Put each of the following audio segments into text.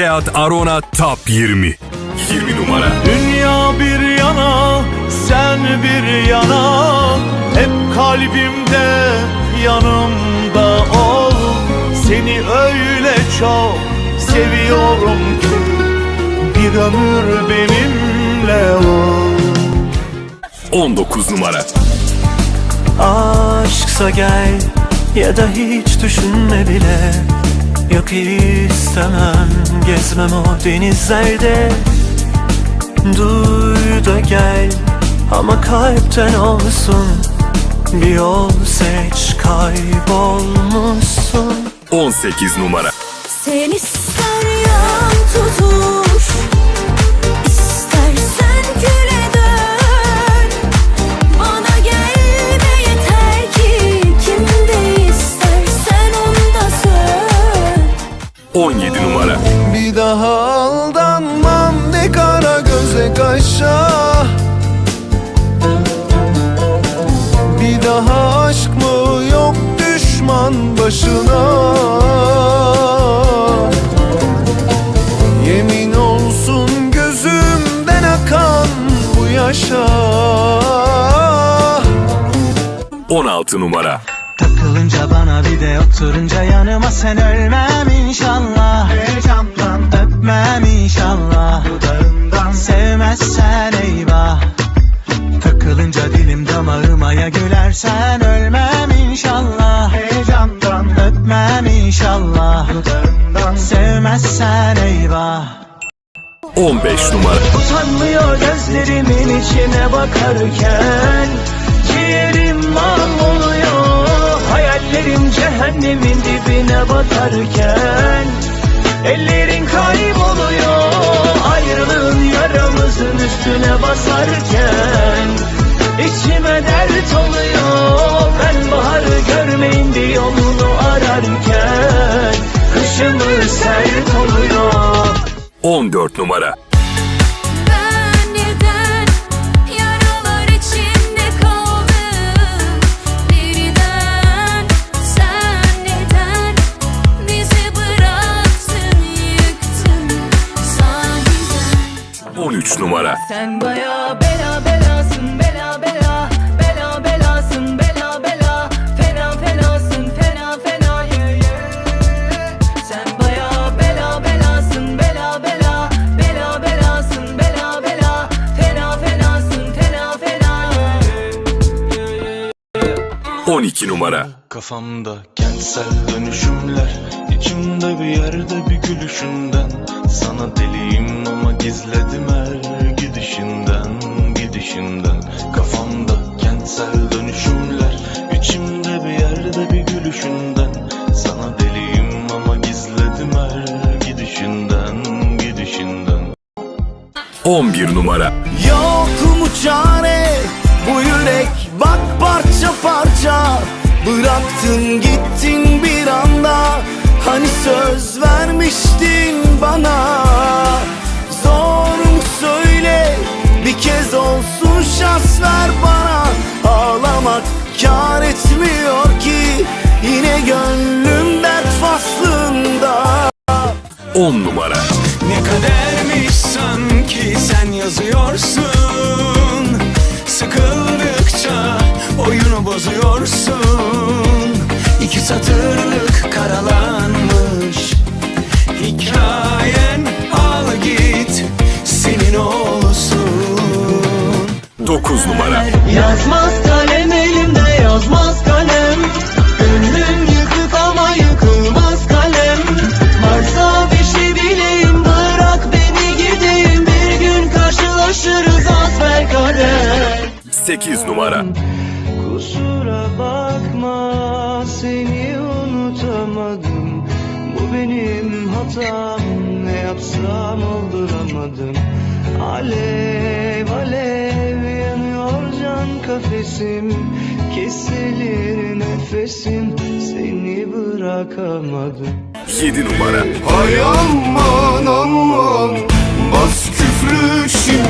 Seat Arona Top 20 20 numara. Dünya bir yana, sen bir yana. Hep kalbimde, yanımda ol. Seni öyle çok seviyorum ki. Bir ömür benimle ol. 19 numara. Aşksa gel ya da hiç düşünme bile Yok istemem gezmem o denizlerde. Duy da gel ama kalpten olsun. Bir yol seç kaybolmuşsun. 18 numara. Sen ister 17 numara. Bir daha aldanmam ne kara göze kaşa. Bir daha aşk mı yok düşman başına. Yemin olsun gözümden akan bu yaşa. 16 numara Takılınca bana bir de oturunca yanıma sen ölmem inşallah. Heyecandan öpmem inşallah. Dudağından sevmezsen eyvah. Takılınca dilim damağıma ya gülersen ölmem inşallah. Heyecandan öpmem inşallah. Dudağından sevmezsen eyvah. 15 numara. Utanmıyor gözlerimin içine bakarken Ciğerim Hayallerim cehennemin dibine batarken Ellerin kayboluyor Ayrılığın yaramızın üstüne basarken İçime dert oluyor Ben baharı görmeyince yolunu ararken Kışımız sert oluyor. 14 numara 3 numara. Sen baya bela belasın bela bela bela belasın bela bela fena fenasın fena fena yeah. Yeah. Sen baya bela belasın bela bela bela belasın bela bela fena fenasın fena fena ye. 12 numara. Kafamda kentsel dönüşümler içimde bir yerde bir gülüşünden sana deliyim ama gizledim 11 numara. Yok mu çare? Bu yürek bak parça parça. Bıraktın gittin bir anda. Hani söz vermiştin bana. Zor mu söyle? Bir kez olsun şans ver bana. Ağlamak kar etmiyor ki. Yine gönlüm dert faslında. 10 numara Ne kadermiş sanki sen yazıyorsun. Sıkıldıkça oyunu bozuyorsun. İki satırlık karalanmış. Hikayen al git senin olsun. 9 numara. Yazmaz 8 numara. Kusura bakma seni unutamadım. Bu benim hatam ne yapsam olduramadım. Alev alev yanıyor can kafesim. Kesilir nefesim seni bırakamadım. 7 numara. Hay aman aman. Bas küfrü şimdi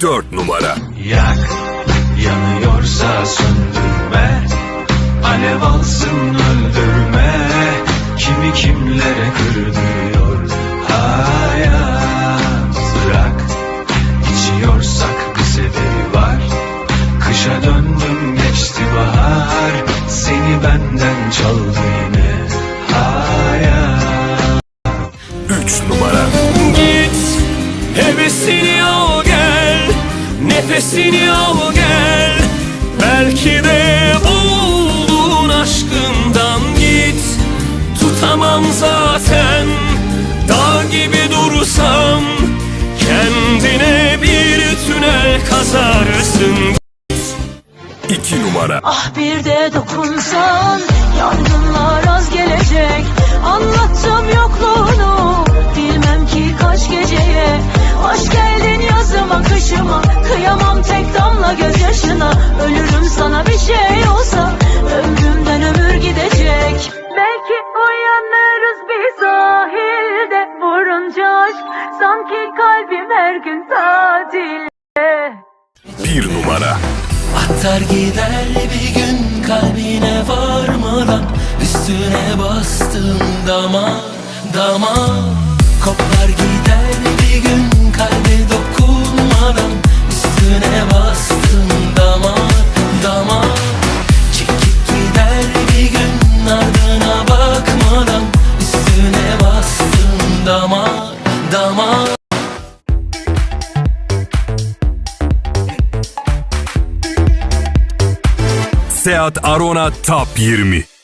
4 numara. Yak, yanıyorsa söndürme. Alev alsın öldürme. Kimi kimlere kırdırıyor hayat? Bırak, içiyorsak bir sebebi var. Kışa döndüm geçti bahar. Seni benden çaldı yine hayat. 3 numara. Nefesini al gel. Belki de buldun aşkından git. Tutamam zaten. Dağ gibi dursam Kendine bir tünel kazarsın. 2 numara. Ah bir de dokunsan Yangınlar gözyaşına Ölürüm sana bir şey olsa Ömrümden ömür gidecek. Belki uyanırız bir sahilde Vurunca aşk Sanki kalbim her gün tatilde 1 numara. Atar gider bir gün kalbine varmadan Üstüne bastığım dama dama. Kopar gider bir gün Seat Arona Top 20.